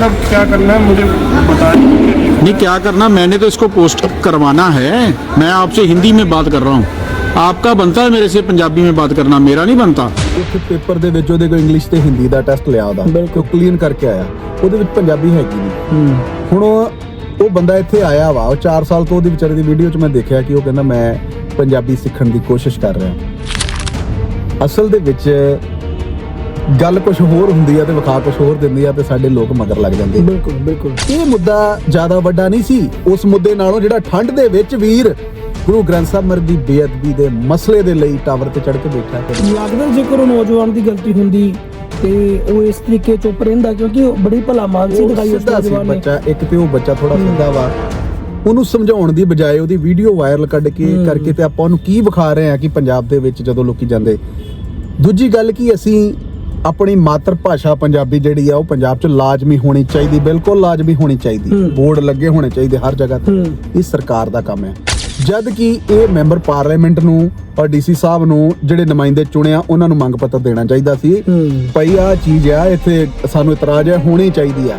अब क्या करना है मुझे बताएं नहीं क्या करना मैंने तो इसको पोस्ट करवाना है मैं आपसे हिंदी में बात कर रहा हूँ आपका बनता है मेरे से पंजाबी में बात करना मेरा नहीं बनता ਉੱਥੇ ਪੇਪਰ ਦੇ ਵਿੱਚ ਉਹਦੇ ਕੋਲ ਇੰਗਲਿਸ਼ ਤੇ ਹਿੰਦੀ ਦਾ ਟੈਸਟ ਲਿਆ ਉਹਦਾ ਬਿਲਕੁਲ ਕਲੀਨ ਕਰਕੇ ਆਇਆ ਉਹਦੇ ਵਿੱਚ ਪੰਜਾਬੀ ਹੈਗੀ ਨਹੀਂ ਹੁਣ ਉਹ ਉਹ ਬੰਦਾ ਇੱਥੇ ਆਇਆ ਵਾ ਉਹ 4 ਸਾਲ ਤੋਂ ਉਹਦੀ ਵਿਚਾਰੇ ਦੀ ਵੀਡੀਓ 'ਚ ਮੈਂ ਦੇਖਿਆ ਕਿ ਉਹ ਕਹਿੰਦਾ ਮੈਂ ਪੰਜਾਬੀ ਸਿੱਖਣ ਦੀ ਕੋਸ਼ਿਸ਼ ਕਰ ਰਿਹਾ ਅਸਲ ਦੇ ਵਿੱਚ ਗੱਲ ਕੁਝ ਹੋਰ ਹੁੰਦੀ ਆ ਤੇ ਵਿਖਾ ਕੁਝ ਹੋਰ ਦਿੰਦੀ ਆ ਤੇ ਸਾਡੇ ਲੋਕ ਮਗਰ ਲੱਗ ਜਾਂਦੇ ਬਿਲਕੁਲ ਬਿਲਕੁਲ। ਇਹ ਮੁੱਦਾ ਜ਼ਿਆਦਾ ਵੱਡਾ ਨਹੀਂ ਸੀ। ਉਸ ਮੁੱਦੇ ਨਾਲੋਂ ਜਿਹੜਾ ਠੰਡ ਦੇ ਵਿੱਚ ਵੀਰ ਗੁਰੂ ਗ੍ਰੰਥ ਸਾਹਿਬ ਮਰ ਦੀ ਬੇਅਦਬੀ ਦੇ ਮਸਲੇ ਦੇ ਲਈ ਟਾਵਰ ਤੇ ਚੜ ਕੇ ਬੈਠਾ ਹੈ। ਲੱਗਦਾ ਜੇਕਰ ਉਹ ਨੌਜਵਾਨ ਦੀ ਗਲਤੀ ਹੁੰਦੀ ਤੇ ਉਹ ਇਸ ਤਰੀਕੇ ਚੁੱਪ ਰਹਿੰਦਾ ਕਿਉਂਕਿ ਉਹ ਬੜੀ ਭਲਾ ਮਾਨਸੀ ਦਿਖਾਈ ਉਸ ਨੌਜਵਾਨ ਨੇ। ਬੱਚਾ ਇੱਕ ਤੇ ਉਹ ਬੱਚਾ ਥੋੜਾ ਸਿੱਧਾ ਵਾ। ਉਹਨੂੰ ਸਮਝਾਉਣ ਦੀ ਬਜਾਏ ਉਹਦੀ ਵੀਡੀਓ ਵਾਇਰਲ ਕੱਢ ਕੇ ਕਰਕੇ ਤੇ ਆਪਾਂ ਉਹਨੂੰ ਕੀ ਵਿਖਾ ਰਹੇ ਆ ਕਿ ਪੰਜਾਬ ਦੇ ਵਿੱਚ ਜਦੋਂ ਲੋਕੀ ਜਾਂਦੇ। ਦੂਜੀ ਗੱਲ ਕੀ ਅਸੀਂ ਆਪਣੀ ਮਾਤਰ ਭਾਸ਼ਾ ਪੰਜਾਬੀ ਜਿਹੜੀ ਆ ਉਹ ਪੰਜਾਬ 'ਚ ਲਾਜ਼ਮੀ ਹੋਣੀ ਚਾਹੀਦੀ ਬਿਲਕੁਲ ਲਾਜ਼ਮੀ ਹੋਣੀ ਚਾਹੀਦੀ। ਬੋਰਡ ਲੱਗੇ ਹੋਣੇ ਚਾਹੀਦੇ ਹਰ ਜਗ੍ਹਾ ਤੇ। ਇਹ ਸਰਕਾਰ ਦਾ ਕੰਮ ਹੈ। ਜਦ ਕਿ ਇਹ ਮੈਂਬਰ ਪਾਰਲੀਮੈਂਟ ਨੂੰ ਔਰ ਡੀਸੀ ਸਾਹਿਬ ਨੂੰ ਜਿਹੜੇ ਨੁਮਾਇੰਦੇ ਚੁਣਿਆ ਉਹਨਾਂ ਨੂੰ ਮੰਗ ਪੱਤਰ ਦੇਣਾ ਚਾਹੀਦਾ ਸੀ। ਭਈ ਆ ਚੀਜ਼ ਆ ਇੱਥੇ ਸਾਨੂੰ ਇਤਰਾਜ਼ ਹੈ ਹੋਣੀ ਚਾਹੀਦੀ ਆ।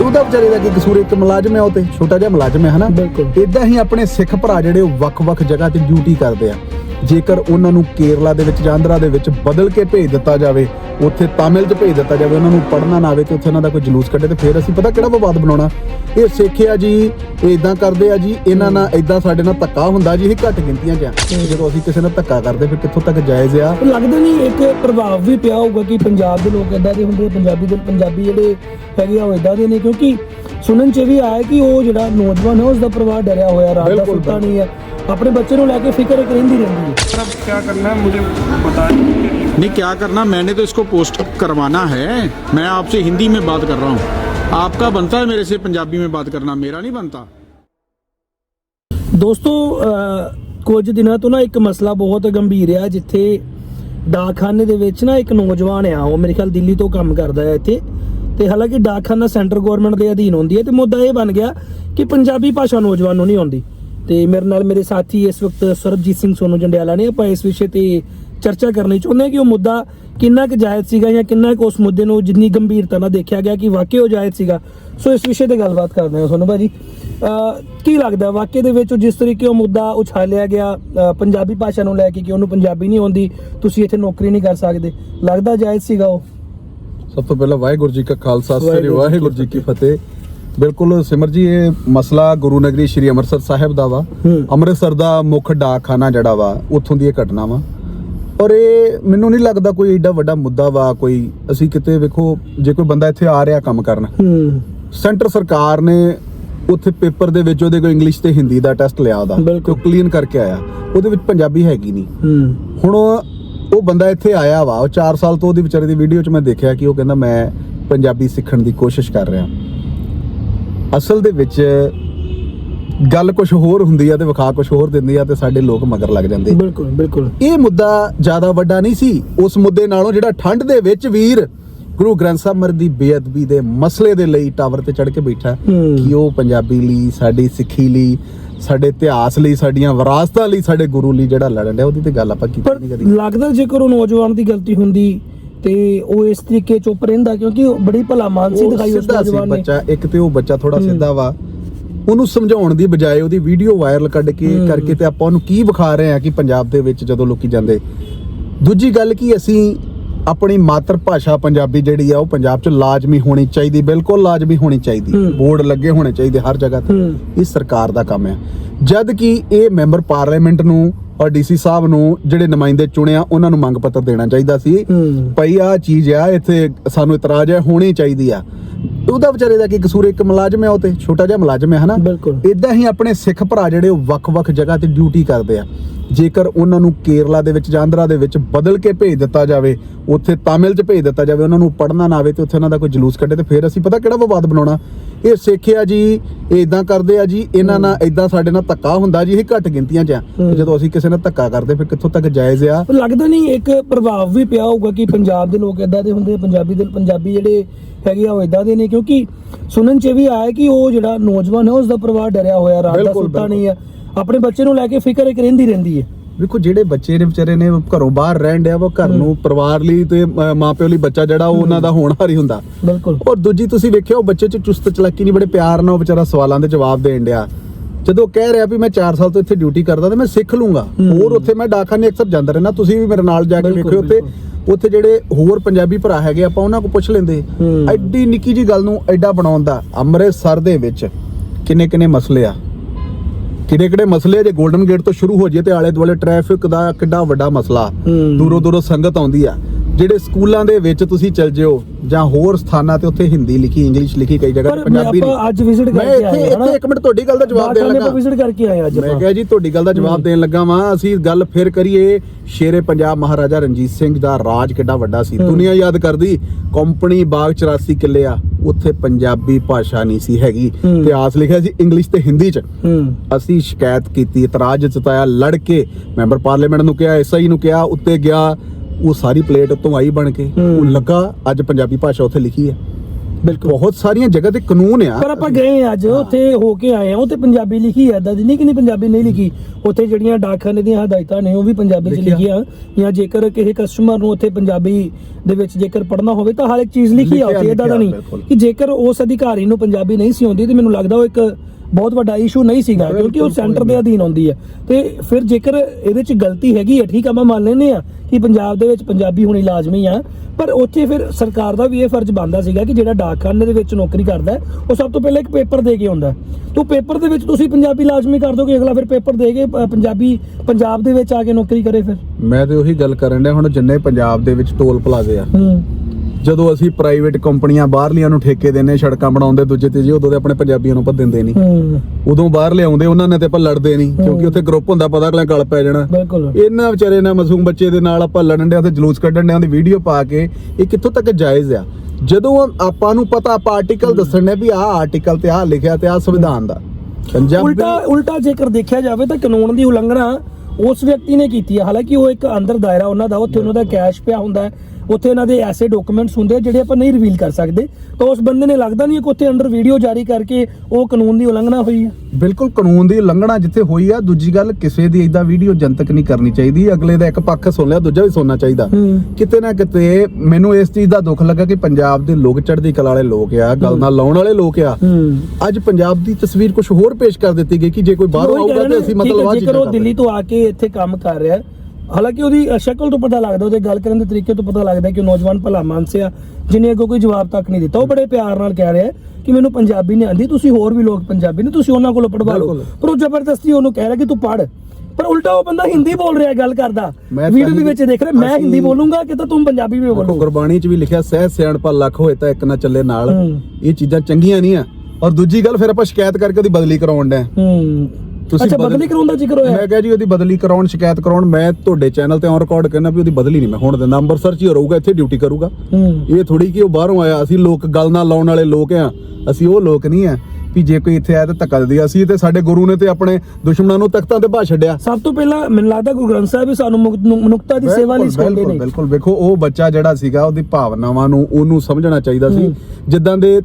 ਉਹਦਾ ਵਿਚਾਰੇ ਦਾ ਕੀ ਕਸੂਰ ਇੱਕ ਮੁਲਾਜ਼ਮ ਹੈ ਉਹ ਤੇ ਛੋਟਾ ਜਿਹਾ ਮੁਲਾਜ਼ਮ ਹੈ ਹਨਾ? ਬਿਲਕੁਲ। ਇਦਾਂ ਹੀ ਆਪਣੇ ਸਿੱਖ ਭਰਾ ਜਿਹੜੇ ਉਹ ਵੱਖ-ਵੱਖ ਜਗ੍ਹਾ ਤੇ ਡਿਊਟੀ ਕਰਦੇ ਆ। ਜੇਕਰ ਉਹਨਾਂ ਨੂੰ ਕੇਰਲਾ ਦੇ ਵਿੱਚ ਜਾਂ ਆਂਧਰਾ ਦੇ ਵਿੱਚ ਬਦਲ ਕੇ ਭੇਜ ਦਿੱਤਾ ਜਾਵੇ ਉੱਥੇ ਤਾਮਿਲ 'ਚ ਭੇਜ ਦਿੱਤਾ ਜਾਵੇ ਉਹਨਾਂ ਨੂੰ ਪੜ੍ਹਨਾ ਨਾ ਆਵੇ ਤੇ ਉੱਥੇ ਉਹਨਾਂ ਦਾ ਕੋਈ ਜਲੂਸ ਕੱਢੇ ਤੇ ਫਿਰ ਅਸੀਂ ਪਤਾ ਕਿਹੜਾ ਵਿਵਾਦ ਬਣਾਉਣਾ? ਇਹ ਸਿੱਖਿਆ ਜੀ ਇਹ ਇਦਾਂ ਕਰਦੇ ਆ ਜੀ ਇਹਨਾਂ ਨਾਲ ਇਦਾਂ ਸਾਡੇ ਨਾਲ ਧੱਕਾ ਹੁੰਦਾ ਜੀ ਇਹ ਘੱਟ ਗਿਣਤੀਆਂ 'ਚ ਆ। ਜਦੋਂ ਅਸੀਂ ਕਿਸੇ ਨਾਲ ਧੱਕਾ ਕਰਦੇ ਫਿਰ ਕਿੱਥੋਂ ਤੱਕ ਜਾਇਜ਼ ਆ? ਲੱਗਦਾ ਨਹੀਂ ਇੱਕ ਪ੍ਰਭਾਵ ਵੀ ਪਿਆ ਹੋਊਗਾ ਕਿ ਪੰਜਾਬ ਦੇ ਲੋਕ ਇਦਾਂ ਦੇ ਹੁੰਦੇ ਪੰਜਾਬੀ ਦੇ ਪੰਜਾਬੀ ਜਿਹੜੇ ਹੈਗੇ ਆ ਉਹ ਇਦਾਂ ਦੇ ਨੇ ਕਿਉਂਕਿ ਸੁਣਨ ਚ ਵੀ ਆਇਆ ਕਿ ਉਹ ਜਿਹੜਾ ਨੌਜਵਾਨ ਹੈ ਉਸ ਦਾ ਪਰਿਵਾਰ ਡਰਿਆ ਹੋਇਆ ਰਾਤ ਦਾ ਸੁੱਤਾ ਨਹੀਂ ਹੈ। ਆਪਣੇ ਬੱਚੇ ਨੂੰ ਲੈ ਕੇ ਫਿਕਰ ਇੱਕ ਰਹਿੰਦੀ ਰਹਿੰਦੀ ਹੈ अब क्या करना है मुझे बताएं नहीं क्या करना मैंने तो इसको पोस्ट करवाना है मैं आपसे हिंदी में बात कर रहा हूँ आपका बनता है मेरे से पंजाबी में बात करना मेरा नहीं बनता ਦੋਸਤੋ ਅਹ, ਕੁਝ ਦਿਨਾਂ ਤੋਂ ਨਾ ਇੱਕ ਮਸਲਾ ਬਹੁਤ ਗੰਭੀਰ ਆ ਜਿੱਥੇ ਡਾਕਖਾਨੇ ਦੇ ਵਿੱਚ ਨਾ ਇੱਕ ਨੌਜਵਾਨ ਆ ਉਹ ਮੇਰੇ ਖਿਆਲ ਦਿੱਲੀ ਤੋਂ ਕੰਮ ਕਰਦਾ ਹੈ ਇੱਥੇ ਤੇ ਹਾਲਾਂਕਿ ਡਾਕਖਾਨਾ ਸੈਂਟਰ ਗਵਰਨਮੈਂਟ ਦੇ ਅਧੀਨ ਹੁੰਦੀ ਹੈ ਤੇ ਮੁੱਦਾ ਇਹ ਬਣ ਗਿਆ ਕਿ ਪੰਜਾਬੀ ਭਾਸ਼ਾ ਨੌਜਵਾਨ ਨੂੰ ਨਹੀਂ ਆਉਂਦੀ ਤੇ ਮੇਰੇ ਨਾਲ ਮੇਰੇ ਸਾਥੀ ਇਸ ਵਕਤ ਸਰਬਜੀਤ ਸਿੰਘ ਸੋਨੂ ਜੰਡਿਆਲਾ ਨੇ। ਆਪਾਂ ਇਸ ਵਿਸ਼ੇ ਤੇ ਚਰਚਾ ਕਰਨੀ ਚਾਹੁੰਦੇ ਹਾਂ ਕਿ ਉਹ ਮੁੱਦਾ ਕਿੰਨਾ ਕੁ ਜਾਇਜ਼ ਸੀਗਾ ਜਾਂ ਕਿੰਨਾ ਕੁ ਉਸ ਮੁੱਦੇ ਨੂੰ ਜਿੰਨੀ ਗੰਭੀਰਤਾ ਨਾਲ ਦੇਖਿਆ ਗਿਆ ਕਿ ਵਾਕਈ ਉਹ ਜਾਇਜ਼ ਸੀਗਾ? ਸੋ ਇਸ ਵਿਸ਼ੇ ਤੇ ਗੱਲਬਾਤ ਕਰਦੇ ਹਾਂ ਸੋਨੂ ਭਾਜੀ। ਕੀ ਲੱਗਦਾ ਵਾਕਈ ਦੇ ਵਿੱਚ ਉਹ ਜਿਸ ਤਰੀਕੇ ਉਹ ਮੁੱਦਾ ਉਛਾਲਿਆ ਗਿਆ ਪੰਜਾਬੀ ਭਾਸ਼ਾ ਨੂੰ ਲੈ ਕੇ ਕਿ ਉਹਨੂੰ ਪੰਜਾਬੀ ਨਹੀਂ ਆਉਂਦੀ ਤੁਸੀਂ ਇੱਥੇ ਨੌਕਰੀ ਨਹੀਂ ਕਰ ਸਕਦੇ। ਲੱਗਦਾ ਜਾਇਜ਼ ਸੀਗਾ ਉਹ? ਸਭ ਤੋਂ ਪਹਿਲਾਂ ਵਾਹਿਗੁਰੂ ਜੀ ਕਾ ਖਾਲਸਾ ਸ੍ਰੀ ਵਾਹਿਗੁਰੂ ਜੀ ਕੀ ਫਤਿਹ। ਬਿਲਕੁਲ ਸਿਮਰ ਜੀ ਇਹ ਮਸਲਾ ਗੁਰੂ ਨਗਰੀ ਸ੍ਰੀ ਅੰਮ੍ਰਿਤਸਰ ਸਾਹਿਬ ਦਾ ਵਾ। ਅੰਮ੍ਰਿਤਸਰ ਦਾ ਮੁੱਖ ਡਾਕਖਾਨਾ ਜਿਹੜਾ ਵਾ ਉੱਥੋਂ ਦੀ ਇਹ ਘਟਨਾ ਵਾ। ਔਰ ਇਹ ਮੈਨੂੰ ਨਹੀਂ ਲੱਗਦਾ ਕੋਈ ਏਡਾ ਵੱਡਾ ਮੁੱਦਾ ਵਾ ਕੋਈ ਅਸੀਂ ਕਿਤੇ ਵੇਖੋ ਜੇ ਕੋਈ ਬੰਦਾ ਇੱਥੇ ਆ ਰਿਹਾ ਕੰਮ ਕਰਨ। ਸੈਂਟਰ ਸਰਕਾਰ ਨੇ ਉੱਥੇ ਪੇਪਰ ਦੇ ਵਿੱਚ ਉਹਦੇ ਕੋਲ ਇੰਗਲਿਸ਼ ਤੇ ਹਿੰਦੀ ਦਾ ਟੈਸਟ ਲਿਆ ਉਹਦਾ। ਉਹ ਕਲੀਨ ਕਰਕੇ ਆਇਆ। ਉਹਦੇ ਵਿੱਚ ਪੰਜਾਬੀ ਹੈਗੀ ਨਹੀਂ। ਹੁਣ ਉਹ ਉਹ ਬੰਦਾ ਇੱਥੇ ਆਇਆ ਵਾ ਉਹ 4 ਸਾਲ ਤੋਂ ਉਹਦੀ ਵਿਚਾਰੇ ਦੀ ਵੀਡੀਓ 'ਚ ਮੈਂ ਦੇਖਿਆ ਕਿ ਉਹ ਕਹਿੰਦਾ ਮੈਂ ਪੰਜਾਬੀ ਸਿੱਖਣ ਦੀ ਕੋਸ਼ਿਸ਼ ਕਰ ਰਿਹਾ। ਅਸਲ ਦੇ ਵਿੱਚ ਗੱਲ ਕੁਝ ਹੋਰ ਹੁੰਦੀ ਆ ਤੇ ਵਿਖਾ ਕੁਝ ਹੋਰ ਦਿੰਦੀ ਆ ਤੇ ਸਾਡੇ ਲੋਕ ਮਗਰ ਲੱਗ ਜਾਂਦੇ ਬਿਲਕੁਲ ਬਿਲਕੁਲ। ਇਹ ਮੁੱਦਾ ਜ਼ਿਆਦਾ ਵੱਡਾ ਨਹੀਂ ਸੀ। ਉਸ ਮੁੱਦੇ ਨਾਲੋਂ ਜਿਹੜਾ ਠੰਡ ਦੇ ਵਿੱਚ ਵੀਰ ਗੁਰੂ ਗ੍ਰੰਥ ਸਾਹਿਬ ਮਰ ਦੀ ਬੇਅਦਬੀ ਦੇ ਮਸਲੇ ਦੇ ਲਈ ਟਾਵਰ ਤੇ ਚੜ ਕੇ ਬੈਠਾ ਹੂੰ। ਕਿ ਉਹ ਪੰਜਾਬੀ ਲਈ ਸਾਡੀ ਸਿੱਖੀ ਲਈ ਸਾਡੇ ਇਤਿਹਾਸ ਲਈ ਸਾਡੀਆਂ ਵਿਰਾਸਤਾਂ ਲਈ ਸਾਡੇ ਗੁਰੂ ਲਈ ਜਿਹੜਾ ਲੜਨ ਡਿਆ ਉਹਦੀ ਤੇ ਗੱਲ ਆਪਾਂ ਕੀਤੀ ਨਹੀਂ ਕਦੀ। ਲੱਗਦਾ ਜੇਕਰ ਉਹ ਨੌਜਵਾਨ ਦੀ ਗਲਤੀ ਹੁੰਦੀ ਤੇ ਉਹ ਇਸ ਤਰੀਕੇ ਚੁੱਪ ਰਹਿੰਦਾ ਕਿਉਂਕਿ ਉਹ ਬੜੀ ਭਲਾ ਮਾਨਸੀ ਦਿਖਾਈ ਉਸ ਸਿੱਧਾ ਸੀ ਨੌਜਵਾਨ ਨੇ। ਬੱਚਾ ਇੱਕ ਤੇ ਉਹ ਬੱਚਾ ਥੋੜਾ ਸਿੱਧਾ ਵਾ। ਉਹਨੂੰ ਸਮਝਾਉਣ ਦੀ ਬਜਾਏ ਉਹਦੀ ਵੀਡੀਓ ਵਾਇਰਲ ਕੱਢ ਕੇ ਕਰਕੇ ਤੇ ਆਪਾਂ ਉਹਨੂੰ ਕੀ ਵਿਖਾ ਰਹੇ ਆ ਕਿ ਪੰਜਾਬ ਦੇ ਵਿੱਚ ਜਦੋਂ ਲੋਕੀ ਜਾਂਦੇ। ਦੂਜੀ ਗੱਲ ਕੀ ਅਸੀਂ ਆਪਣੀ ਮਾਤਰ ਭਾਸ਼ਾ ਪੰਜਾਬੀ ਜਿਹੜੀ ਆ ਉਹ ਪੰਜਾਬ 'ਚ ਲਾਜ਼ਮੀ ਹੋਣੀ ਚਾਹੀਦੀ ਬਿਲਕੁਲ ਲਾਜ਼ਮੀ ਹੋਣੀ ਚਾਹੀਦੀ। ਬੋਰਡ ਲੱਗੇ ਹੋਣੇ ਚਾਹੀਦੇ ਹਰ ਜਗ੍ਹਾ ਤੇ। ਇਹ ਸਰਕਾਰ ਦਾ ਕੰਮ ਹੈ ਜਦ ਕਿ ਇਹ ਮੈਂਬਰ ਪਾਰਲੀਮੈਂਟ ਨੂੰ ਔਰ ਡੀਸੀ ਸਾਹਿਬ ਨੂੰ ਜਿਹੜੇ ਨੁਮਾਇੰਦੇ ਚੁਣਿਆ ਉਹਨਾਂ ਨੂੰ ਮੰਗ ਪੱਤਰ ਦੇਣਾ ਚਾਹੀਦਾ ਸੀ। ਭਈ ਆ ਚੀਜ਼ ਆ ਇੱਥੇ ਸਾਨੂੰ ਇਤਰਾਜ਼ ਹੈ ਹੋਣੀ ਚਾਹੀਦੀ ਆ ਉਹਦਾ ਵਿਚਾਰੇ ਦਾ ਕੀ ਕਸੂਰ ਇੱਕ ਮੁਲਾਜ਼ਮ ਹੈ ਉਹ ਤੇ ਛੋਟਾ ਜਿਹਾ ਮੁਲਾਜ਼ਮ ਹੈ ਹਨਾ। ਇਦਾਂ ਹੀ ਆਪਣੇ ਸਿੱਖ ਭਰਾ ਜਿਹੜੇ ਵੱਖ-ਵੱਖ ਜਗ੍ਹਾ ਤੇ ਡਿਊਟੀ ਕਰਦੇ ਆ ਜੇਕਰ ਉਹਨਾਂ ਨੂੰ ਕੇਰਲਾ ਦੇ ਵਿੱਚ ਜਾਂ ਆਂਧਰਾ ਦੇ ਵਿੱਚ ਬਦਲ ਕੇ ਭੇਜ ਦਿੱਤਾ ਜਾਵੇ ਉੱਥੇ ਤਾਮਿਲ 'ਚ ਭੇਜ ਦਿੱਤਾ ਜਾਵੇ ਉਹਨਾਂ ਨੂੰ ਪੜ੍ਹਨਾ ਨਾ ਆਵੇ ਤੇ ਉੱਥੇ ਉਹਨਾਂ ਦਾ ਕੋਈ ਜਲੂਸ ਕੱਢੇ ਤੇ ਫਿਰ ਅਸੀਂ ਪਤਾ ਕਿਹੜਾ ਵਿਵਾਦ ਬਣਾਉਣਾ? ਇਹ ਸਿੱਖਿਆ ਜੀ ਇਹ ਇਦਾਂ ਕਰਦੇ ਆ ਜੀ ਇਹਨਾਂ ਨਾਲ ਇਦਾਂ ਸਾਡੇ ਨਾਲ ਧੱਕਾ ਹੁੰਦਾ ਜੀ ਇਹ ਘੱਟ ਗਿਣਤੀਆਂ 'ਚ ਆ। ਤੇ ਜਦੋਂ ਅਸੀਂ ਕਿਸੇ ਨਾਲ ਧੱਕਾ ਕਰਦੇ ਫਿਰ ਕਿੱਥੋਂ ਤੱਕ ਜਾਇਜ਼ ਆ? ਲੱਗਦਾ ਨਹੀਂ ਇੱਕ ਪ੍ਰਭਾਵ ਵੀ ਪਿਆ ਹੋਊਗਾ ਕਿ ਪੰਜਾਬ ਦੇ ਲੋਕ ਇਦਾਂ ਦੇ ਹੁੰਦੇ ਆ, ਪੰਜਾਬੀ ਦੇ ਪੰਜਾਬੀ ਜਿਹੜੇ ਹੈਗੇ ਆ ਉਹ ਇਦਾਂ ਦੇ ਨੇ ਕਿਉਂਕਿ ਸੁਣਨ ਚ ਵੀ ਆਇਆ ਕਿ ਉਹ ਜਿਹੜਾ ਨੌਜਵਾਨ ਹੈ ਉਸ ਦਾ ਪਰਿਵਾਰ ਡਰਿਆ ਹੋਇਆ ਰਾਤ ਦਾ ਸੁੱਤਾ। ਨਹੀਂ ਹੈ ਆਪਣੇ ਬੱਚੇ ਨੂੰ ਲੈ ਕੇ ਫਿਕਰ ਇੱਕ ਰਹਿੰਦੀ ਰਹਿੰਦੀ ਹੈ। ਵੇਖੋ ਜਿਹੜੇ ਬੱਚੇ ਨੇ ਵਿਚਾਰੇ ਨੇ ਘਰੋਂ ਬਾਹਰ ਰਹਿਣ ਡਿਆ ਵਾ ਘਰ ਨੂੰ ਪਰਿਵਾਰ ਲਈ ਤੇ ਮਾਪਿਓ ਲਈ ਬੱਚਾ ਜਿਹੜਾ ਉਹ ਉਹਨਾਂ ਦਾ ਹੋਣਹਾਰ ਹੀ ਹੁੰਦਾ। ਬਿਲਕੁਲ। ਔਰ ਦੂਜੀ ਤੁਸੀਂ ਉਹ ਬੱਚੇ ਚ ਚੁਸਤ ਚਲਾਕੀ ਨਹੀਂ ਬੜੇ ਪਿਆਰ ਨਾਲ ਉਹ ਵਿਚਾਰਾ ਸਵਾਲਾਂ ਦੇ ਜਵਾਬ ਦੇਣ ਡਿਆ। ਜਦੋਂ ਕਹਿ ਰਿਹਾ ਵੀ ਮੈਂ 4 ਸਾਲ ਤੋਂ ਇੱਥੇ ਡਿਊਟੀ ਕਰਦਾ ਤੇ ਮੈਂ ਸਿੱਖ ਲੂੰਗਾ। ਹੋਰ ਉੱਥੇ ਮੈਂ ਡਾਕਖਾਨੇ ਅਕਸਰ ਜਾਂਦਾ ਰਹਿਣਾ ਤੁਸੀਂ ਵੀ ਮੇਰੇ ਨਾਲ ਜਾ ਕੇ ਵੇਖਿਓ ਉੱਥੇ ਉੱਥੇ ਜਿਹੜੇ ਹੋਰ ਪੰਜਾਬੀ ਭਰਾ ਹੈਗੇ ਆਪਾਂ ਉਹਨਾਂ ਕੋਲ ਪੁੱਛ ਲੈਂਦੇ। ਐਡੀ ਨਿੱਕੀ ਜੀ ਗੱਲ ਨੂੰ ਐਡਾ ਬਣਾਉਣ ਦਾ ਅੰਮ੍ਰਿਤਸਰ ਦੇ ਵਿੱਚ ਕਿੰਨੇ ਕਿੰਨੇ ਮਸਲੇ ਆ। ਕਿਹੜੇ ਕਿਹੜੇ ਮਸਲੇ? ਜੇ 골ਡਨ ਗੇਟ ਤੋਂ ਸ਼ੁਰੂ ਹੋ ਜੇ ਤੇ ਆਲੇ ਦੁਆਲੇ ਟ੍ਰੈਫਿਕ ਦਾ ਕਿੱਡਾ ਵੱਡਾ ਮਸਲਾ। ਦੂਰੋਂ ਦੂਰੋਂ ਸੰਗਤ ਆਉਂਦੀ ਆ ਜਿਹੜੇ ਸਕੂਲਾਂ ਦੇ ਵਿੱਚ ਤੁਸੀਂ ਚੱਲ ਜਿਓ ਜਾਂ ਹੋਰ ਸਥਾਨਾਂ ਤੇ ਉੱਥੇ ਹਿੰਦੀ ਲਿਖੀ ਇੰਗਲਿਸ਼ ਲਿਖੀ ਕਈ ਜਗ੍ਹਾ ਤੇ ਪੰਜਾਬੀ ਆਪਾਂ ਨਹੀਂ ਅੱਜ ਵਿਜ਼ਿਟ ਮੈਂ ਕਰਕੇ ਆਏ ਹਾਂ ਇੱਥੇ ਇੱਕ ਮਿੰਟ ਤੁਹਾਡੀ ਗੱਲ ਦਾ ਜਵਾਬ ਦੇਣ ਲੱਗਾ। ਵਿਜ਼ਿਟ ਕਰਕੇ ਆਏ ਅੱਜ ਮੈਂ ਆਪਾਂ। ਕਿਹਾ ਜੀ ਤੁਹਾਡੀ ਗੱਲ ਦਾ ਜਵਾਬ ਦੇਣ ਲੱਗਾ ਵਾਂ। ਅਸੀਂ ਗੱਲ ਫਿਰ ਕਰੀਏ ਸ਼ੇਰੇ ਪੰਜਾਬ ਮਹਾਰਾਜਾ ਰਣਜੀਤ ਸਿੰਘ ਦਾ ਰਾਜ ਕਿੱਡਾ ਵੱਡਾ ਸੀ। ਦੁਨੀਆ ਯਾਦ ਕਰਦੀ ਕੰਪਨੀ ਬਾਗ 84 ਕਿੱਲੇ ਆ ਉੱਥੇ ਪੰਜਾਬੀ ਭਾਸ਼ਾ ਨਹੀਂ ਸੀ ਹੈਗੀ। ਇਤਿਹਾਸ ਲਿਖਿਆ ਸੀ ਇੰਗਲਿਸ਼ ਤੇ ਹਿੰਦੀ ਚ। ਅਸੀਂ ਸ਼ਿਕਾਇਤ ਕੀਤੀ ਇਤਰਾਜ਼ ਜਤਾਇਆ ਲੜ ਕੇ ਮੈਂਬਰ ਪਾਰਲੀਮੈਂਟ ਨੂੰ ਕਿਹਾ ਐਸਆਈ ਨੂੰ ਕਿਹਾ ਉੱਤੇ ਗਿਆ ਉਹ ਸਾਰੀ ਪਲੇਟ ਉੱਤੋਂ ਆਈ ਬਣ ਕੇ। ਉਹ ਲੱਗਾ ਅੱਜ ਪੰਜਾਬੀ ਭਾਸ਼ਾ ਉੱਥੇ ਲਿਖੀ ਹੈ ਬਿਲਕੁਲ ਬਹੁਤ ਸਾਰੀਆਂ ਜਗ੍ਹਾ ਤੇ ਕਾਨੂੰਨ ਆ ਪਰ ਆਪਾਂ ਗਏ ਅੱਜ ਉੱਥੇ ਹੋ ਕੇ ਆਏ ਆ ਉੱਥੇ ਪੰਜਾਬੀ ਲਿਖੀ ਹੈ ਏਦਾਂ ਦੀ ਨਹੀਂ ਕਿ ਨਹੀਂ ਪੰਜਾਬੀ ਨਹੀਂ ਲਿਖੀ ਉੱਥੇ ਜਿਹੜੀਆਂ ਡਾਕਖਾਨੇ ਦੀਆਂ ਹਦਾਇਤਾਂ ਨੇ ਉਹ ਵੀ ਪੰਜਾਬੀ 'ਚ ਲਿਖੀਆਂ। ਜਾਂ ਜੇਕਰ ਕਿਸੇ ਕਸਟਮਰ ਨੂੰ ਉੱਥੇ ਪੰਜਾਬੀ ਦੇ ਵਿੱਚ ਜੇਕਰ ਪੜ੍ਹਨਾ ਹੋਵੇ ਤਾਂ ਹਰ ਇੱਕ ਚੀਜ਼ ਲਿਖੀ ਆ ਉੱਥੇ ਏਦਾਂ ਦਾ ਲਿਖਿਆ, ਨਹੀਂ। ਕਿ ਜੇਕਰ ਉਸ ਅਧਿਕਾਰੀ ਨੂੰ ਪੰਜਾਬੀ ਨਹੀਂ ਸੀ ਆਉਂਦੀ ਤੇ ਮੈਨੂੰ ਲੱਗਦਾ ਉਹ ਇੱਕ ਬਹੁਤ ਵੱਡਾ ਇਸ਼ੂ ਨਹੀਂ ਸੀਗਾ ਕਿਉਂਕਿ ਉਹ ਸੈਂਟਰ ਦੇ। ਅਧੀਨ ਆਉਂਦੀ ਹੈ ਤੇ ਫਿਰ ਜੇਕਰ ਇਹਦੇ 'ਚ ਗਲਤੀ ਹੈਗੀ ਹੈ ਠੀਕ ਆ ਮੈਂ ਮੰਨ ਲੈਂਦੇ ਆ ਕਿ ਪੰਜਾਬ ਦੇ ਵਿੱਚ ਪੰਜਾਬੀ ਹੋਣੀ ਲਾਜ਼ਮੀ ਆ ਪਰ ਉੱਥੇ ਫਿਰ ਸਰਕਾਰ ਦਾ ਵੀ ਇਹ ਫਰਜ਼ ਬਣਦਾ ਸੀਗਾ ਕਿ ਜਿਹੜਾ ਡਾਕਖਾਨੇ ਦੇ ਵਿੱਚ ਨੌਕਰੀ ਕਰਦਾ ਉਹ ਸਭ ਤੋਂ ਪਹਿਲਾਂ ਇੱਕ ਪੇਪਰ ਦੇ ਕੇ ਆਉਂਦਾ। ਤੇ ਪੇਪਰ ਦੇ ਵਿੱਚ ਤੁਸੀਂ ਪੰਜਾਬੀ ਲਾਜ਼ਮੀ ਕਰ ਦੋਗੇ ਅਗਲਾ ਫਿਰ ਪੇਪਰ ਦੇ ਕੇ ਪੰਜਾਬੀ ਪੰਜਾਬ ਦੇ ਵਿੱਚ ਆ ਕੇ ਨੌਕਰੀ ਕਰੇ ਫਿਰ ਮੈਂ ਤੇ ਉਹੀ ਗੱਲ ਕਰਨ ਡਿਆ ਹੁਣ ਜਿੰਨੇ ਪੰਜਾਬ ਦੇ ਵਿੱਚ ਟੋਲ ਪਲਾਜ਼ੇ ਆ ਹੂੰ ਜਦੋਂ ਅਸੀਂ ਪ੍ਰਾਈਵੇਟ ਕੰਪਨੀਆਂ ਬਾਹਰਲੀਆਂ ਨੂੰ ਠੇਕੇ ਦਿੰਨੇ ਸੜਕਾਂ ਬਣਾਉਂਦੇ ਦੂਜੇ ਤੇ ਜੀ ਉਦੋਂ ਤੇ ਆਪਣੇ ਪੰਜਾਬੀਆਂ ਨੂੰ ਆਪਾਂ ਦਿੰਦੇ ਨਹੀਂ। ਹੂੰ। ਉਦੋਂ ਬਾਹਰ ਲਿਆਉਂਦੇ ਉਹਨਾਂ ਨੇ ਤੇ ਆਪਾਂ ਲੜਦੇ ਨਹੀਂ ਕਿਉਂਕਿ ਉੱਥੇ ਗਰੁੱਪ ਹੁੰਦਾ ਪਤਾ ਅਗਲਾ ਗਲ ਪੈ ਜਾਣਾ। ਬਿਲਕੁਲ। ਇਹਨਾਂ ਵਿਚਾਰੇ ਨਾਲ ਮਾਸੂਮ ਬੱਚੇ ਦੇ ਨਾਲ ਆਪਾਂ ਲੜਨ ਡਿਆ ਤੇ ਜਲੂਸ ਕੱਢਣ ਡਿਆ ਦੀ ਵੀਡੀਓ ਪਾ ਕੇ ਇਹ ਕਿੱਥੋਂ ਤੱਕ ਜਾਇਜ਼ ਆ? ਜਦੋਂ ਆਪਾਂ ਨੂੰ ਪਤਾ ਆਪਾਂ ਆਰਟੀਕਲ ਦੱਸਣ ਨੇ ਵੀ ਆਹ ਆਰਟੀਕਲ ਤੇ ਆਹ ਲਿਖਿਆ ਤੇ ਆਹ ਸੰਵਿਧਾਨ ਦਾ। ਪੰਜਾਬੀ ਉਲਟਾ ਉਲਟਾ ਜੇਕਰ ਦੇਖਿਆ ਜਾਵੇ ਤਾਂ ਕਾਨੂੰਨ ਦੀ ਉਲੰਘਣਾ ਉਸ ਵਿਅਕਤੀ ਨੇ ਕੀਤੀ ਹੈ ਹਾਲਾਂਕਿ ਉਹ ਇੱਕ ਅੰਦਰ ਦਾਇਰਾ ਉਹਨਾਂ ਦਾ ਉੱਥੇ ਉਹਨਾਂ ਦਾ ਕੈਸ਼ ਪਿਆ ਹੁੰਦਾ ਹੈ। ਉੱਥੇ ਇਹਨਾਂ ਦੇ ਐਸੇ ਡਾਕੂਮੈਂਟਸ ਹੁੰਦੇ ਜਿਹੜੇ ਆਪਾਂ ਨਹੀਂ ਰਿਵੀਲ ਕਰ ਸਕਦੇ। ਤਾਂ ਉਸ ਬੰਦੇ ਨੇ ਲੱਗਦਾ ਨਹੀਂ ਕਿ ਉੱਥੇ ਅੰਡਰ ਵੀਡੀਓ ਜਾਰੀ ਕਰਕੇ ਉਹ ਕਾਨੂੰਨ ਦੀ ਉਲੰਘਣਾ ਹੋਈ ਹੈ ਬਿਲਕੁਲ ਕਾਨੂੰਨ ਦੀ ਉਲੰਘਣਾ ਜਿੱਥੇ ਹੋਈ ਆ ਦੂਜੀ ਗੱਲ ਕਿਸੇ ਦੀ ਇਦਾਂ ਵੀਡੀਓ ਜਨਤਕ ਨਹੀਂ ਕਰਨੀ ਚਾਹੀਦੀ। ਅਗਲੇ ਦਾ ਇੱਕ ਪੱਖ ਸੁਣ ਲਿਆ ਦੂਜਾ ਵੀ ਸੁਣਨਾ ਚਾਹੀਦਾ। ਕਿਤੇ ਨਾ ਕਿਤੇ ਮੈਨੂੰ ਇਸ ਚੀਜ਼ ਦਾ ਦੁੱਖ ਲੱਗਾ ਕਿ ਪੰਜਾਬ ਦੇ ਲੋਕ ਚੜ੍ਹਦੀ ਕਲਾ ਵਾਲੇ ਲੋਕ ਆ ਗੱਲ ਨਾਲ ਲਾਉਣ ਵਾਲੇ ਲੋਕ ਆ। ਅੱਜ ਪੰਜਾਬ ਦੀ ਤਸਵੀਰ ਕੁਝ ਹੋਰ ਪੇਸ਼ ਕਰ ਦਿੱਤੀ ਗਈ ਕਿ ਜੇ ਕੋਈ ਬਾਹਰੋਂ ਆਊਗਾ ਤੇ ਅਸੀਂ ਮਤਲਬ ਆ ਜੇਕਰ ਉਹ ਦਿੱਲੀ ਤੋਂ ਆ ਕੇ ਇੱਥੇ ਕੰਮ ਕਰ ਰਿਹਾ ਹਾਲਾਂਕਿ ਉਹਦੀ ਸ਼ਕਲ ਤੋਂ ਪਤਾ ਲੱਗਦਾ ਉਹਦੇ ਗੱਲ ਕਰਨ ਦੇ ਤਰੀਕੇ ਤੋਂ ਪਤਾ ਲੱਗਦਾ ਕਿ ਉਹ ਨੌਜਵਾਨ ਭਲਾ ਮਾਨਸਿਆ ਜਿਹਨੇ ਅੱਗੋਂ ਕੋਈ ਜਵਾਬ ਤੱਕ ਨਹੀਂ ਦਿੱਤਾ। ਉਹ ਬੜੇ ਪਿਆਰ ਨਾਲ ਕਹਿ ਰਿਹਾ ਕਿ ਮੈਨੂੰ ਪੰਜਾਬੀ ਨਹੀਂ ਆਂਦੀ ਤੁਸੀਂ ਹੋਰ ਵੀ ਲੋਕ ਪੰਜਾਬੀ ਨੇ ਤੁਸੀਂ ਉਹਨਾਂ ਕੋਲੋਂ ਪੜਵਾ ਲਓ। ਪਰ ਉਹ ਜ਼ਬਰਦਸਤੀ ਉਹਨੂੰ ਕਹਿ ਰਿਹਾ ਕਿ ਤੂੰ ਪੜ ਪਰ ਉਲਟਾ ਉਹ ਬੰਦਾ ਹਿੰਦੀ ਬੋਲ ਰਿਹਾ ਗੱਲ ਕਰਦਾ। ਵੀਡੀਓ ਦੇ ਵਿੱਚ ਦੇਖ ਰਿਹਾ ਮੈਂ ਹਿੰਦੀ ਬੋਲੂੰਗਾ ਕਿ ਤਾਂ ਤੂੰ ਪੰਜਾਬੀ ਵੀ ਬੋਲੂਗਾ? ਗੁਰਬਾਣੀ 'ਚ ਵੀ ਲਿਖਿਆ ਸਹਿ ਸਿਆਣਪਾ ਲੱਖ ਹੋਏ ਤਾਂ ਇੱਕ ਨਾ ਚੱਲੇ ਨਾਲ। ਇਹ ਚੀਜ਼ਾਂ ਚੰਗੀਆਂ ਨਹੀਂ ਆ। ਔਰ ਦੂਜੀ ਗੱਲ ਫਿਰ ਆਪਾਂ ਸ਼ਿਕਾਇਤ ਕਰਕੇ ਉਹਦੀ ਬਦਲੀ ਕਰਾਉਣ ਡੈ ਹੂੰ। ਤੁਸੀਂ ਅੱਛਾ ਬਦਲ- ਕਰਾਉਣ ਦਾ ਜ਼ਿਕਰ ਹੋਇਆ। ਮੈਂ ਕਿਹਾ ਜੀ ਉਹਦੀ ਬਦਲੀ ਕਰਾਉਣ ਸ਼ਿਕਾਇਤ ਕਰਾਉਣ ਮੈਂ ਤੁਹਾਡੇ ਚੈਨਲ ਤੇ ਔਨ ਰਿਕਾਰਡ ਕਰਨਾ ਵੀ ਉਹਦੀ ਬਦਲੀ ਨਹੀਂ ਮੈਂ ਹੁਣ ਦਿੰਦਾ। ਅੰਮ੍ਰਿਤਸਰ 'ਚ ਹੀ ਰਹੂਗਾ ਇੱਥੇ ਡਿਊਟੀ ਕਰੂਗਾ। ਇਹ ਥੋੜੀ ਕਿ ਉਹ ਬਾਹਰੋਂ ਆਇਆ ਅਸੀਂ ਲੋਕ ਗੱਲ ਨਾਲ ਲਾਉਣ ਵਾਲੇ ਲੋਕ ਆ। ਅਸੀਂ ਉਹ ਲੋਕ ਨਹੀਂ ਆ ਵੀ ਜੇ ਕੋਈ ਇੱਥੇ ਆਇਆ ਤਾਂ ਧੱਕਾ ਦੇ ਅਸੀਂ ਤੇ ਸਾਡੇ ਗੁਰੂ ਨੇ ਤੇ ਆਪਣੇ ਦੁਸ਼ਮਣਾਂ ਨੂੰ ਤਖਤਾਂ ਤੇ ਭਾ ਛੱਡਿਆ। ਸਭ ਤੋਂ ਪਹਿਲਾਂ ਮੈਨੂੰ ਲੱਗਦਾ ਗੁਰੂ ਗ੍ਰੰਥ ਸਾਹਿਬ ਵੀ ਸਾਨੂੰ ਮੁਕਤ- ਮਨੁੱਖਤਾ ਦੀ ਸੇਵਾ ਲਈ ਸਿਖਾਉਂਦੇ ਨੇ। ਬਿਲਕੁਲ ਵੇਖੋ ਉਹ ਬੱਚਾ ਜਿਹੜਾ ਸੀਗਾ ਉਹਦੀ ਭਾਵਨਾਵਾਂ ਨੂੰ ਉਹਨੂੰ ਸਮਝਣਾ ਚਾਹੀਦਾ ਸੀ। ਜਿੱਦਾਂ ਦੇ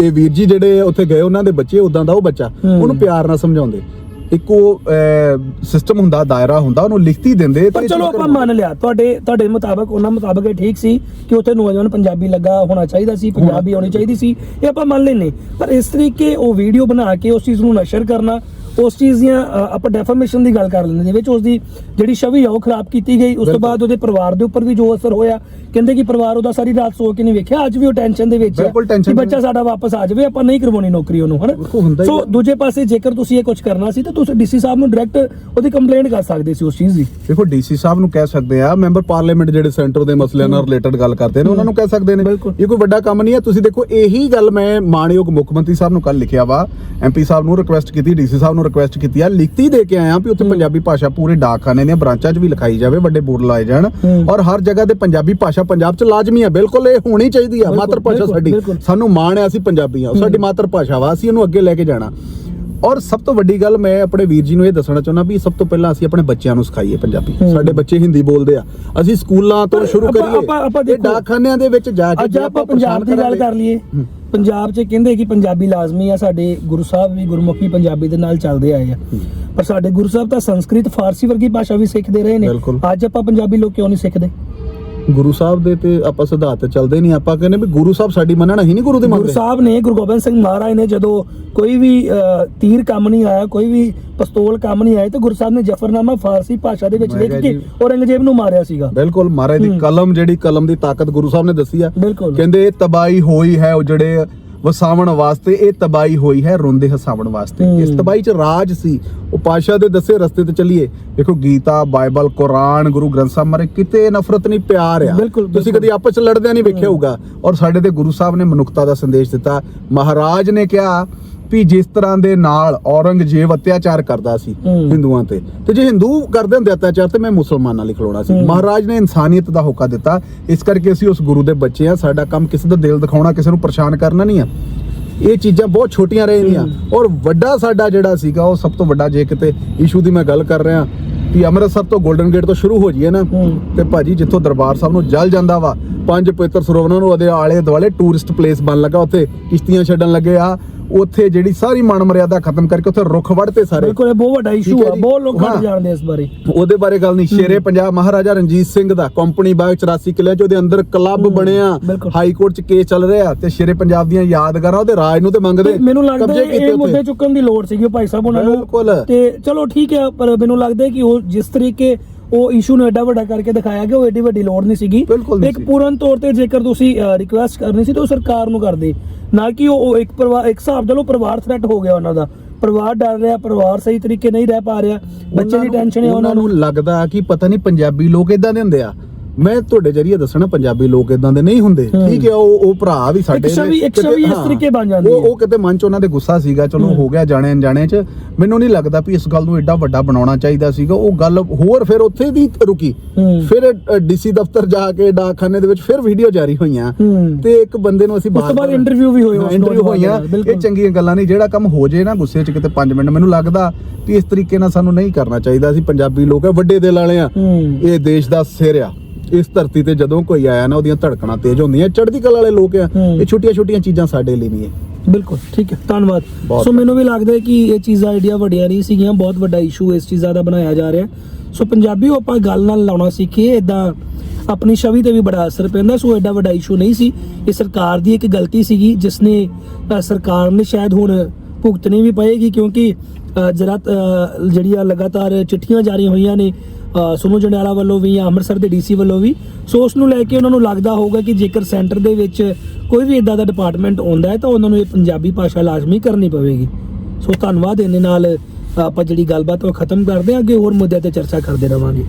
ਇਹ ਵੀਰ ਜੀ ਜਿਹੜੇ ਉੱਥੇ ਗਏ ਉਹਨਾਂ ਦੇ ਬੱਚੇ ਉਦਾਂ ਦਾ ਉਹ ਬੱਚਾ। ਉਹਨੂੰ ਪਿਆਰ ਨਾਲ ਸਮਝਾਉਂਦੇ। ਇੱਕੋ ਸਿਸਟਮ ਹੁੰਦਾ ਦਾਇਰਾ ਹੁੰਦਾ ਉਹਨੂੰ ਲਿਖਤੀ ਦਿੰਦੇ ਤੇ ਪਰ ਚਲੋ ਆਪਾਂ। ਮੰਨ ਲਿਆ ਤੁਹਾਡੇ ਤੁਹਾਡੇ ਮੁਤਾਬਕ ਉਹਨਾਂ ਮੁਤਾਬਕ ਇਹ ਠੀਕ ਸੀ ਕਿ ਉੱਥੇ ਨੌਜਵਾਨ ਪੰਜਾਬੀ ਲੱਗਾ ਹੋਣਾ ਚਾਹੀਦਾ ਸੀ ਪੰਜਾਬੀ ਆਉਣੀ ਚਾਹੀਦੀ ਸੀ ਇਹ ਆਪਾਂ ਮੰਨ ਲੈਨੇ ਪਰ ਇਸ ਤਰੀਕੇ ਉਹ ਵੀਡੀਓ ਬਣਾ ਕੇ ਉਸ ਚੀਜ਼ ਨੂੰ ਨਸ਼ਰ ਕਰਨਾ ਉਸ ਚੀਜ਼ ਦੀਆਂ ਆਪਾਂ ਡੈਫਾਮੇਸ਼ਨ ਦੀ ਗੱਲ ਕਰ ਲੈਂਦੇ ਦੇ ਵਿੱਚ ਉਸ ਦੀ ਜਿਹੜੀ ਛਵੀ ਆ ਉਹ ਖਰਾਬ ਕੀਤੀ ਗਈ। ਉਸ ਤੋਂ। ਬਾਅਦ ਉਹਦੇ ਪਰਿਵਾਰ ਦੇ ਉੱਪਰ ਵੀ ਜੋ ਅਸਰ ਹੋਇਆ ਕਹਿੰਦੇ ਕਿ ਪਰਿਵਾਰ ਉਹਦਾ ਸਾਰੀ ਰਾਤ ਸੋ ਕੇ ਨਹੀਂ ਵੇਖਿਆ ਅੱਜ ਵੀ ਉਹ ਟੈਨਸ਼ਨ ਦੇ ਵਿੱਚ ਹੈ ਕਿ ਬੱਚਾ ਸਾਡਾ ਵਾਪਸ ਆ ਜਾਵੇ ਆਪਾਂ ਨਹੀਂ ਕਰਵਾਉਣੀ ਨੌਕਰੀ ਉਹਨੂੰ ਹਨਾ? ਸੋ। ਦੂਜੇ ਪਾਸੇ ਜੇਕਰ ਤੁਸੀਂ ਇਹ ਕੁਝ ਕਰਨਾ ਸੀ ਤਾਂ ਤੁਸੀਂ ਡੀਸੀ ਸਾਹਿਬ ਨੂੰ ਡਾਇਰੈਕਟ ਉਹਦੀ ਕੰਪਲੇਂਟ ਕਰ ਸਕਦੇ ਸੀ ਉਸ ਚੀਜ਼ ਦੀ। ਦੇਖੋ ਡੀਸੀ ਸਾਹਿਬ ਨੂੰ ਕਹਿ ਸਕਦੇ ਆ ਮੈਂਬਰ ਪਾਰਲੀਮੈਂਟ ਜਿਹੜੇ ਸੈਂਟਰ ਦੇ ਮਸਲਿਆਂ ਨਾਲ ਰਿਲੇਟਡ ਗੱਲ ਕਰਦੇ ਨੇ ਉਹਨਾਂ ਨੂੰ ਕਹਿ ਸਕਦੇ ਨੇ। ਇਹ ਕੋਈ ਵੱਡਾ ਕੰਮ ਨਹੀਂ ਹੈ। ਤੁਸੀਂ ਦੇਖੋ ਇਹੀ ਗੱਲ ਮੈਂ ਮਾਣਯੋਗ ਮੁੱਖ ਮੰਤਰੀ ਸਾਹਿਬ ਨੂੰ ਕੱਲ ਲਿਖਿਆ ਵਾ ਐਮਪੀ ਸਾਹਿਬ ਨੂੰ ਰਿਕੁਐਸਟ ਕੀਤੀ ਡੀਸੀ ਸਾਹਿਬ ਨੂੰ ਰਿਕੁਐਸਟ ਕੀਤੀ ਆ ਲਿਖਤੀ ਦੇ ਕੇ ਆਇਆ ਵੀ ਉੱਥੇ ਪੰਜਾਬੀ ਭਾਸ਼ਾ ਪੂਰੇ ਡਾਕਖਾਨੇ ਦੀਆਂ ਬ੍ਰਾਂਚਾਂ 'ਚ ਵੀ ਲਿਖਾਈ ਜਾਵੇ ਵੱਡੇ ਬੋਰਡ ਲਾਏ ਜਾਣ। ਔਰ ਹਰ ਜਗ੍ਹਾ ਤੇ ਪੰਜਾਬੀ ਭਾਸ਼ਾ ਪੰਜਾਬ 'ਚ ਲਾਜ਼ਮੀ ਆ ਬਿਲਕੁਲ ਇਹ ਹੋਣੀ ਚਾਹੀਦੀ ਆ ਮਾਤਰ ਭਾਸ਼ਾ ਸਾਡੀ। ਸਾਨੂੰ ਮਾਣ ਹੈ ਅਸੀਂ ਪੰਜਾਬੀ ਆ ਸਾਡੀ ਮਾਤਰ ਭਾਸ਼ਾ ਵਾ ਅਸੀਂ ਇਹਨੂੰ ਅੱਗੇ ਲੈ ਕੇ ਜਾਣਾ। ਔਰ ਸਭ ਤੋਂ ਵੱਡੀ ਗੱਲ ਮੈਂ ਆਪਣੇ ਵੀਰ ਜੀ ਨੂੰ ਇਹ ਦੱਸਣਾ ਚਾਹੁੰਦਾ ਵੀ ਸਭ ਤੋਂ ਪਹਿਲਾਂ ਅਸੀਂ ਆਪਣੇ ਬੱਚਿਆਂ ਨੂੰ ਸਿਖਾਈਏ ਪੰਜਾਬੀ। ਸਾਡੇ ਬੱਚੇ ਹਿੰਦੀ ਬੋਲਦੇ ਆ। ਅਸੀਂ ਸਕੂਲਾਂ ਤੋਂ ਸ਼ੁਰੂ ਕਰੀਏ ਆਪਾਂ- ਆਪਾਂ ਇਹ ਦੇਖੋ, ਡਾਕਖਾਨਿਆਂ ਦੇ ਵਿੱਚ ਜਾ ਕੇ ਅੱਜ ਆਪਾਂ ਪੰਜਾਬ ਦੀ ਗੱਲ ਕਰ ਲਈਏ। ਪੰਜਾਬ 'ਚ ਕਹਿੰਦੇ ਕਿ ਪੰਜਾਬੀ ਲਾਜ਼ਮੀ ਆ ਸਾਡੇ ਗੁਰੂ ਸਾਹਿਬ ਵੀ ਗੁਰਮੁਖੀ ਪੰਜਾਬੀ ਦੇ ਨਾਲ ਚੱਲਦੇ ਆਏ ਆ। ਪਰ ਸਾਡੇ ਗੁਰੂ ਸਾਹਿਬ ਤਾਂ ਸੰਸਕ੍ਰਿਤ ਫਾਰਸੀ ਵਰਗੀ ਭਾਸ਼ਾ ਵੀ ਸਿੱਖਦੇ ਰਹੇ ਨੇ। ਅੱਜ ਆਪਾਂ ਪੰਜਾਬੀ ਲੋਕ ਕਿਉਂ ਨਹੀਂ ਸਿੱਖਦੇ? ਗੁਰੂ ਸਾਹਿਬ ਦੇ ਤੇ ਆਪਾਂ ਸਿਧਾਂਤ ਚੱਲਦੇ ਨਹੀਂ ਆਪਾਂ ਕਹਿੰਦੇ ਵੀ ਗੁਰੂ ਸਾਹਿਬ ਸਾਡੀ ਮੰਨਣਾ ਹੀ ਨਹੀਂ ਗੁਰੂ ਦੇ ਗੁਰੂ ਮੰਨਦੇ। ਸਾਹਿਬ ਨੇ ਗੁਰੂ ਗੋਬਿੰਦ ਸਿੰਘ ਮਹਾਰਾਜ ਨੇ ਜਦੋਂ ਕੋਈ ਵੀ ਤੀਰ ਕੰਮ ਨਹੀਂ ਆਇਆ ਕੋਈ ਵੀ ਪਿਸਤੌਲ ਕੰਮ ਨਹੀਂ ਆਇਆ ਤੇ ਗੁਰੂ ਸਾਹਿਬ ਨੇ ਜਫਰਨਾਮਾ ਫਾਰਸੀ ਭਾਸ਼ਾ ਦੇ ਵਿੱਚ ਲਿਖ ਕੇ। ਔਰੰਗਜ਼ੇਬ ਨੂੰ ਮਾਰਿਆ ਸੀਗਾ। ਬਿਲਕੁਲ ਮਹਾਰਾਜ ਦੀ ਕਲਮ ਜਿਹੜੀ ਕਲਮ ਦੀ ਤਾਕਤ ਗੁਰੂ ਸਾਹਿਬ ਨੇ ਦੱਸੀ ਆ। ਕਹਿੰਦੇ ਇਹ ਤਬਾਈ ਹੋਈ ਹੈ ਉਹ ਜਿਹੜੇ ਵਸਾਵਣ ਵਾਸਤੇ ਇਹ ਤਬਾਈ ਹੋਈ ਹੈ ਰੋਂਦੇ ਹਸਾਵਣ ਵਾਸਤੇ। ਇਸ ਤਬਾਈ ਚ ਰਾਜ ਸੀ। ਉਹ ਪਾਸ਼ਾ ਦੇ ਦੱਸੇ ਰਸਤੇ ਤੇ ਚੱਲੀਏ। ਦੇਖੋ ਗੀਤਾ ਬਾਈਬਲ ਕੁਰਾਨ ਗੁਰੂ ਗ੍ਰੰਥ ਸਾਹਿਬ ਮਾਰੇ ਕਿਤੇ ਨਫ਼ਰਤ ਨਹੀਂ ਪਿਆਰ ਆ। ਤੁਸੀਂ। ਕਦੀ ਆਪਸ ਚ ਲੜਦਿਆਂ ਨਹੀਂ ਵੇਖਿਆ ਹੋਊਗਾ। ਔਰ ਸਾਡੇ ਤੇ ਗੁਰੂ ਸਾਹਿਬ ਨੇ ਮਨੁੱਖਤਾ ਦਾ ਸੰਦੇਸ਼ ਦਿੱਤਾ। ਮਹਾਰਾਜ ਨੇ ਕਿਹਾ ਵੀ ਜਿਸ ਤਰ੍ਹਾਂ ਦੇ ਨਾਲ ਔਰੰਗਜ਼ੇਬ ਅਤਿਆਚਾਰ ਕਰਦਾ ਸੀ। ਹਿੰਦੂਆਂ ਤੇ। ਤੇ ਜੇ ਹਿੰਦੂ ਕਰਦੇ ਹੁੰਦੇ ਅਤਿਆਚਾਰ ਤੇ ਮੈਂ ਮੁਸਲਮਾਨਾਂ ਲਈ ਖਲੋਣਾ ਸੀ। ਮਹਾਰਾਜ ਨੇ ਇਨਸਾਨੀਅਤ ਦਾ ਹੋਕਾ ਦਿੱਤਾ। ਇਸ ਕਰਕੇ ਅਸੀਂ ਉਸ ਗੁਰੂ ਦੇ ਬੱਚੇ ਆ ਸਾਡਾ ਕੰਮ ਕਿਸੇ ਦਾ ਦਿਲ ਦਿਖਾਉਣਾ ਕਿਸੇ ਨੂੰ ਪਰੇਸ਼ਾਨ ਕਰਨਾ ਨਹੀਂ ਆ। ਇਹ ਚੀਜ਼ਾਂ ਬਹੁਤ ਛੋਟੀਆਂ ਰਹਿੰਦੀਆਂ। ਔਰ ਵੱਡਾ ਸਾਡਾ ਜਿਹੜਾ ਸੀਗਾ ਉਹ ਸਭ ਤੋਂ ਵੱਡਾ ਜੇ ਕਿਤੇ ਇਸ਼ੂ ਦੀ ਮੈਂ ਗੱਲ ਕਰ ਰਿਹਾ ਕਿ ਅੰਮ੍ਰਿਤਸਰ ਤੋਂ 골ਡਨ ਗੇਟ ਤੋਂ ਸ਼ੁਰੂ ਹੋ ਜਾਈਏ ਨਾ। ਤੇ ਭਾਜੀ ਜਿੱਥੋਂ ਦਰਬਾਰ ਸਾਹਿਬ ਨੂੰ ਜਲ ਜਾਂਦਾ ਵਾ ਪੰਜ ਪਵਿੱਤਰ ਸਰੋਵਰਾਂ ਨੂੰ ਉਹਦੇ ਆਲੇ ਦੁਆਲੇ ਟੂਰਿਸਟ ਪਲੇਸ ਬਣ ਲੱਗਾ। ਉੱਥੇ ਕਿਸ਼ਤੀਆਂ ਛੱਡਣ ਲੱਗੇ ਆ। ਉੱਥੇ ਜਿਹੜੀ ਸਾਰੀ ਮਾਨ ਮਰਿਆਦਾ ਖਤਮ ਕਰਕੇ ਉੱਥੇ ਰੁੱਖ ਵੜਤੇ ਸਾਰੇ ਬਿਲਕੁਲ ਇਹ ਬਹੁਤ ਵੱਡਾ ਇਸ਼ੂ ਠੀਕ ਹੈ ਆ ਜੀ। ਬਹੁਤ ਲੋਕ ਹਾਂ। ਘੱਟ ਜਾਣਦੇ ਇਸ ਬਾਰੇ ਉਹਦੇ ਬਾਰੇ ਗੱਲ ਨਹੀਂ ਸ਼ੇਰੇ ਪੰਜਾਬ ਮਹਾਰਾਜਾ ਰਣਜੀਤ ਸਿੰਘ ਦਾ ਕੰਪਨੀ ਬਾਗ 84 ਕਿਲੇ ਚ ਉਹਦੇ ਅੰਦਰ ਕਲੱਬ ਬਣਿਆ ਬਿਲਕੁਲ। ਹਾਈ ਕੋਰਟ ਚ ਕੇਸ ਚੱਲ ਰਿਹਾ ਤੇ ਸ਼ੇਰੇ ਪੰਜਾਬ ਦੀਆਂ ਯਾਦਗਾਰਾਂ ਉਹਦੇ ਰਾਜ ਨੂੰ ਤੇ ਮੰਗਦੇ ਮੈਨੂੰ ਲੱਗਦਾ ਕਬਜ਼ੇ ਹੈ ਕੀਤੇ ਇਹ ਉੱਥੇ। ਮੁੱਦੇ ਚੁੱਕਣ ਦੀ ਲੋੜ ਸੀਗੀ ਭਾਈ ਸਾਹਿਬ ਉਹਨਾਂ ਨੂੰ। ਤੇ ਚਲੋ ਠੀਕ ਹੈ ਪਰ ਮੈਨੂੰ ਲੱਗਦਾ ਹੈ ਕਿ ਉਹ ਜਿਸ ਤਰੀਕੇ ਉਹ ਇਸ਼ੂ ਨੂੰ ਐਡਾ ਵੱਡਾ ਕਰਕੇ ਦਿਖਾਇਆ ਗਿਆ ਉਹ ਐਡੀ ਵੱਡੀ ਲੋੜ ਨਹੀਂ ਸੀਗੀ ਬਿਲਕੁਲ ਨਹੀਂ ਇੱਕ ਸੀ। ਪੂਰਨ ਤੌਰ ਤੇ ਜੇਕਰ ਤੁਸੀਂ ਰਿਕੁਐਸਟ ਕਰਨੀ ਸੀ ਤਾਂ ਉਹ ਸਰਕਾਰ ਨੂੰ ਕਰਦੇ ਨਾ ਕਿ ਉਹ ਇੱਕ ਪਰਿਵਾਰ ਇੱਕ ਹਿਸਾਬ ਚਲੋ ਪਰਿਵਾਰ ਥ੍ਰੈਟ ਹੋ ਗਿਆ ਉਹਨਾਂ ਦਾ। ਪਰਿਵਾਰ ਡਰ ਰਿਹਾ ਪਰਿਵਾਰ ਸਹੀ ਤਰੀਕੇ ਨਹੀਂ ਰਹਿ ਪਾ ਰਿਹਾ। ਬੱਚੇ ਦੀ ਟੈਨਸ਼ਨ ਹੈ ਉਹਨਾਂ ਨੂੰ। ਲੱਗਦਾ ਕਿ ਪਤਾ ਨਹੀਂ ਪੰਜਾਬੀ ਲੋਕ ਇਦਾਂ ਦੇ ਹੁੰਦੇ ਆ। ਮੈਂ ਤੁਹਾਡੇ ਜਰੀਏ ਦੱਸਣਾ ਪੰਜਾਬੀ ਲੋਕ ਇਦਾਂ ਦੇ ਨਹੀਂ ਹੁੰਦੇ। ਠੀਕ ਹੈ ਉਹ ਉਹ ਭਰਾ ਵੀ ਸਾਡੇ ਨੇ, ਇੱਕ ਛਵੀ ਇਸ ਤਰੀਕੇ ਬਣ ਜਾਂਦੀ ਉਹ। ਉਹ ਕਿਤੇ ਮਨ ਚ ਉਹਨਾਂ ਦੇ ਗੁੱਸਾ ਸੀਗਾ ਚਲੋ ਹੂੰ। ਗਿਆ ਜਾਣੇ ਅਣਜਾਣੇ ਚ ਮੈਨੂੰ ਨਹੀਂ ਲੱਗਦਾ ਵੀ ਇਸ ਗੱਲ ਨੂੰ ਐਡਾ ਵੱਡਾ ਬਣਾਉਣਾ ਚਾਹੀਦਾ ਸੀਗਾ ਉਹ ਗੱਲ ਹੋਰ ਫਿਰ ਉੱਥੇ ਦੀ ਰੁਕੀ। ਫਿਰ ਡੀਸੀ ਦਫ਼ਤਰ ਜਾ ਕੇ ਡਾਕਖਾਨੇ ਦੇ ਵਿੱਚ ਫਿਰ ਵੀਡੀਓ ਜਾਰੀ ਹੋਈਆਂ। ਤੇ ਇੱਕ ਬੰਦੇ ਨੂੰ ਅਸੀਂ ਤੋਂ ਬਾਅਦ interview ਵੀ ਉਸ ਇੰਟਰਵਿਊ ਹੋਈਆਂ। ਇਹ ਚੰਗੀਆਂ ਗੱਲਾਂ ਨਹੀਂ ਜਿਹੜਾ ਕੰਮ ਹੋ ਜੇ ਨਾ ਗੁੱਸੇ 'ਚ ਕਿਤੇ 5 ਮਿੰਟ ਮੈਨੂੰ ਲੱਗਦਾ ਵੀ ਇਸ ਤਰੀਕੇ ਨਾਲ ਸਾਨੂੰ ਨਹੀਂ ਕਰਨਾ ਚਾਹੀਦਾ ਅਸੀਂ ਪੰਜਾਬੀ ਲੋਕ ਆ ਵੱਡੇ ਦਿਲ ਵਾਲੇ ਆ। ਇਹ ਦੇਸ਼ ਦਾ ਸਿਰ ਆ ਇਸ ਧਰਤੀ ਤੇ ਜਦੋਂ ਕੋਈ ਆਇਆ ਨਾ ਉਹਦੀਆਂ ਧੜਕਣਾਂ ਤੇਜ਼ ਹੁੰਦੀਆਂ। ਚੜ੍ਹਦੀ ਕਲਾ ਵਾਲੇ ਲੋਕ ਆ। ਇਹ ਛੋਟੀਆਂ ਛੋਟੀਆਂ ਚੀਜ਼ਾਂ ਸਾਡੇ ਲਈ ਨਹੀਂ ਹੈ ਬਿਲਕੁਲ ਠੀਕ ਹੈ। ਧੰਨਵਾਦ। ਸੋ ਮੈਨੂੰ ਵੀ ਲੱਗਦਾ ਹੈ ਕਿ ਇਹ ਚੀਜ਼ਾਂ ਆਈਡੀਆ ਵੱਡੀਆਂ ਨਹੀਂ ਸੀਗੀਆਂ ਬਹੁਤ ਵੱਡਾ ਇਸ਼ੂ ਇਸ ਚੀਜ਼ਾਂ ਦਾ ਬਣਾਇਆ ਜਾ ਰਿਹਾ। ਸੋ ਪੰਜਾਬੀਓ ਆਪਾਂ ਗੱਲ ਨਾਲ ਲਾਉਣਾ ਸਿੱਖੀਏ ਇਦਾਂ ਆਪਣੀ ਛਵੀ ਤੇ ਵੀ ਬੜਾ ਅਸਰ ਪੈਂਦਾ ਸੋ ਐਡਾ ਵੱਡਾ ਇਸ਼ੂ ਨਹੀਂ ਸੀ। ਇਹ ਸਰਕਾਰ ਦੀ ਇੱਕ ਗਲਤੀ ਸੀਗੀ ਜਿਸ ਨੇ ਸਰਕਾਰ ਨੇ ਸ਼ਾਇਦ ਹੁਣ ਭੁਗਤਣੀ ਵੀ ਪਏਗੀ ਕਿਉਂਕਿ ਜਰਾ ਅ, ਜਿਹੜੀਆਂ ਲਗਾਤਾਰ ਚਿੱਠੀਆਂ ਜਾਰੀ ਹੋਈਆਂ ਨੇ ਅ, ਜੰਡਿਆਲਾ ਵੱਲੋਂ ਵੀ ਜਾਂ ਅੰਮ੍ਰਿਤਸਰ ਦੇ ਡੀਸੀ ਵੱਲੋਂ ਵੀ ਸੋ ਉਸ ਨੂੰ ਲੈ ਕੇ ਉਹਨਾਂ ਨੂੰ ਲੱਗਦਾ ਹੋਊਗਾ ਕਿ ਜੇਕਰ ਸੈਂਟਰ ਦੇ ਵਿੱਚ ਕੋਈ ਵੀ ਇਦਾਂ ਦਾ ਡਿਪਾਰਟਮੈਂਟ ਆਉਂਦਾ ਹੈ ਤਾਂ ਉਹਨਾਂ ਨੂੰ ਇਹ ਪੰਜਾਬੀ ਭਾਸ਼ਾ ਲਾਜ਼ਮੀ ਕਰਨੀ ਪਵੇਗੀ। ਸੋ ਧੰਨਵਾਦ ਇਹਦੇ ਨਾਲ ਆਪਾਂ ਜਿਹੜੀ ਗੱਲਬਾਤ ਉਹ ਖਤਮ ਕਰਦੇ ਹਾਂ ਅੱਗੇ ਹੋਰ ਮੁੱਦਿਆਂ ਤੇ ਚਰਚਾ ਕਰਦੇ ਰਵਾਂਗੇ।